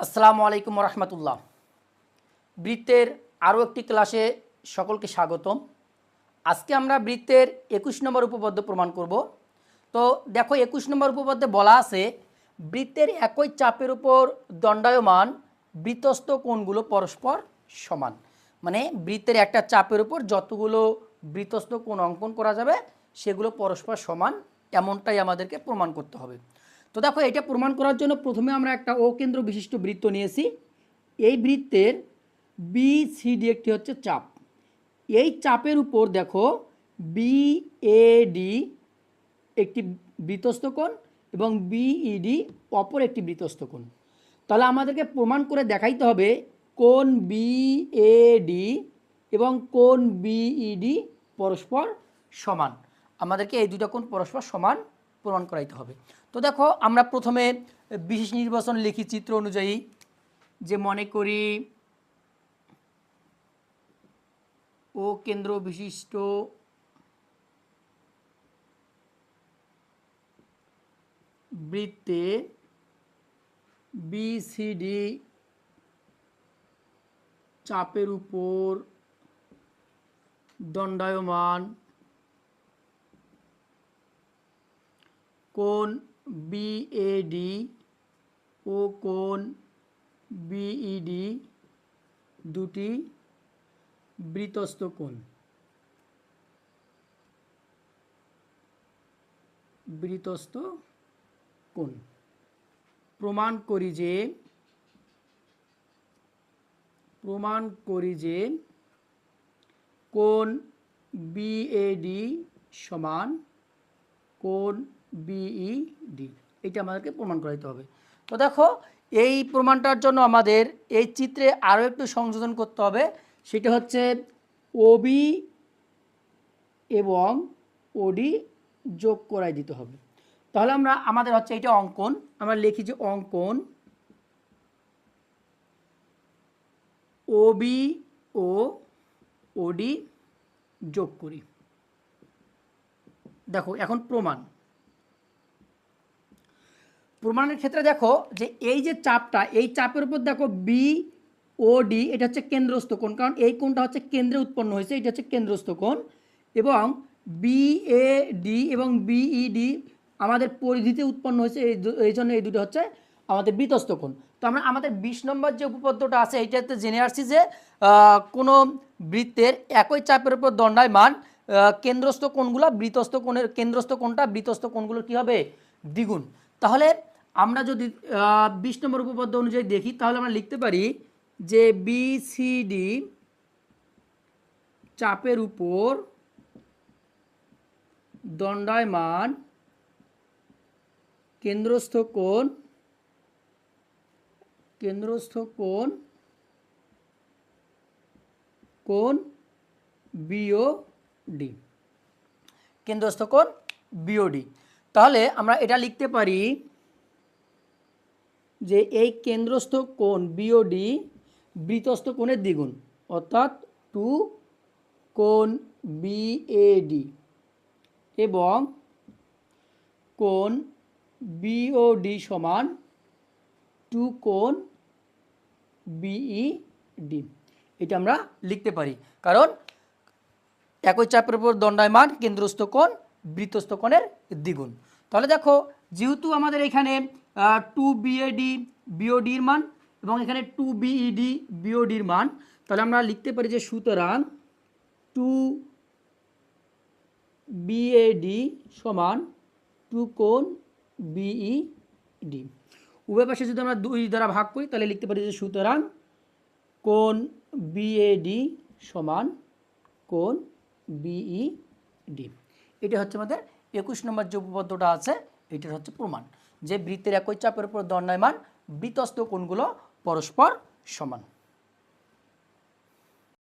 আসসালামু আলাইকুম রহমতুল্লাহ বৃত্তের আরও একটি ক্লাসে সকলকে স্বাগতম। আজকে আমরা বৃত্তের একুশ নম্বর উপপাদ্য প্রমাণ করব। তো দেখো, একুশ নম্বর উপপাদ্যে বলা আছে, বৃত্তের একই চাপের উপর দণ্ডায়মান বৃত্তস্থ কোণগুলো পরস্পর সমান। মানে বৃত্তের একটা চাপের উপর যতগুলো বৃত্তস্থ কোণ অঙ্কন করা যাবে, সেগুলো পরস্পর সমান, এমনটাই আমাদেরকে প্রমাণ করতে হবে। তো দেখো, এটা প্রমাণ করার জন্য প্রথমে আমরা একটা ও কেন্দ্র বিশিষ্ট বৃত্ত নিয়েছি। এই বৃত্তের বি সিডি একটি হচ্ছে চাপ। এই চাপের উপর দেখো বি এ ডি একটি বৃত্তস্থ কোণ এবং বিইডি অপর একটি বৃত্তস্থ কোণ। তাহলে আমাদেরকে প্রমাণ করে দেখাইতে হবে কোন বিএডি এবং কোন বিইডি পরস্পর সমান। আমাদেরকে এই দুটো কোণ পরস্পর সমান প্রমাণ করাইতে হবে। তো দেখো, আমরা প্রথমে বিশেষ নির্বাচন লিখি চিত্র অনুযায়ী। যে মনে করি, ও কেন্দ্র বিশিষ্ট বৃত্তে বিসিডি চাপের উপর দণ্ডায়মান কোন বিএডি ও কোন বিইডি দুটি বৃতস্থ কোণ। বৃতস্থ কোণ। প্রমাণ করি যে, প্রমাণ করি যে কোন বিএডি সমান কোন বিইডি এটা আমাদেরকে প্রমাণ করাইতে হবে। তো দেখো, এই প্রমাণটার জন্য আমাদের এই চিত্রে আরও একটু সংশোধন করতে হবে। সেটা হচ্ছে ওবি এবং ওডি যোগ করাই দিতে হবে। তাহলে আমরা, আমাদের হচ্ছে এটা অঙ্কন, আমরা লিখি যে অঙ্কন ওবি ও ওডি যোগ করি। দেখো, এখন প্রমাণ। প্রমাণের ক্ষেত্রে দেখো যে এই যে চাপটা, এই চাপের উপর দেখো বি ও ডি এটা হচ্ছে কেন্দ্রস্থ কোণ। কারণ এই কোণটা হচ্ছে কেন্দ্রে উৎপন্ন হয়েছে, এটা হচ্ছে কেন্দ্রস্থ কোণ। এবং বি এ ডি এবং বিইডি আমাদের পরিধিতে উৎপন্ন হয়েছে, এই জন্য এই দুটো হচ্ছে আমাদের বৃতস্থ কোণ। তো আমরা, আমাদের বিশ নম্বর যে উপপাদ্যটা আছে এইটাতে জেনে আসছি যে কোনো বৃত্তের একই চাপের উপর দণ্ডায়মান কেন্দ্রস্থ কোণগুলো বৃতস্থ কোণের, কেন্দ্রস্থ কোণটা বৃতস্থ কোণগুলো কী হবে? দ্বিগুণ। তাহলে আমরা যদি বিশ নম্বর উপপাদ্য অনুযায়ী দেখি, তাহলে আমরা লিখতে পারি যে বিসিডি চাপের উপর দণ্ডায়মান কেন্দ্রস্থ কোণ কেন্দ্রস্থ কোণ কোণ বিওডি কেন্দ্রস্থ কোণ বিওডি তাহলে আমরা এটা লিখতে পারি যে এই কেন্দ্রস্থ কোণ বিওডি বৃতস্থ কোণের দ্বিগুণ, অর্থাৎ টু কোণ বিএডি এবং কোণ বিওডি সমান টু কোণ বিইডি এটা আমরা লিখতে পারি, কারণ একই চাপের উপর দণ্ডায়মান কেন্দ্রস্থ কোণ বৃত্তস্থ কোণের দ্বিগুণ। তাহলে দেখো, যেহেতু আমাদের এখানে টু বিএডি বিওডির মান এবং এখানে টু বিইডি বিওডির মান, তাহলে আমরা লিখতে পারি যে সুতরাং টু বিএডি সমান টু কোণ বিইডি উভয় পাশে যদি আমরা দুই দ্বারা ভাগ করি, তাহলে লিখতে পারি যে সুতরাং কোণ বিএডি সমান কোণ বিইডি এটা হচ্ছে আমাদের একুশ নম্বর যে উপপাদ্যটা আছে, এটার হচ্ছে প্রমাণ। যে বৃত্তের একই চাপের উপর দণ্ডায়মান, বৃতস্থ কোণগুলো পরস্পর সমান।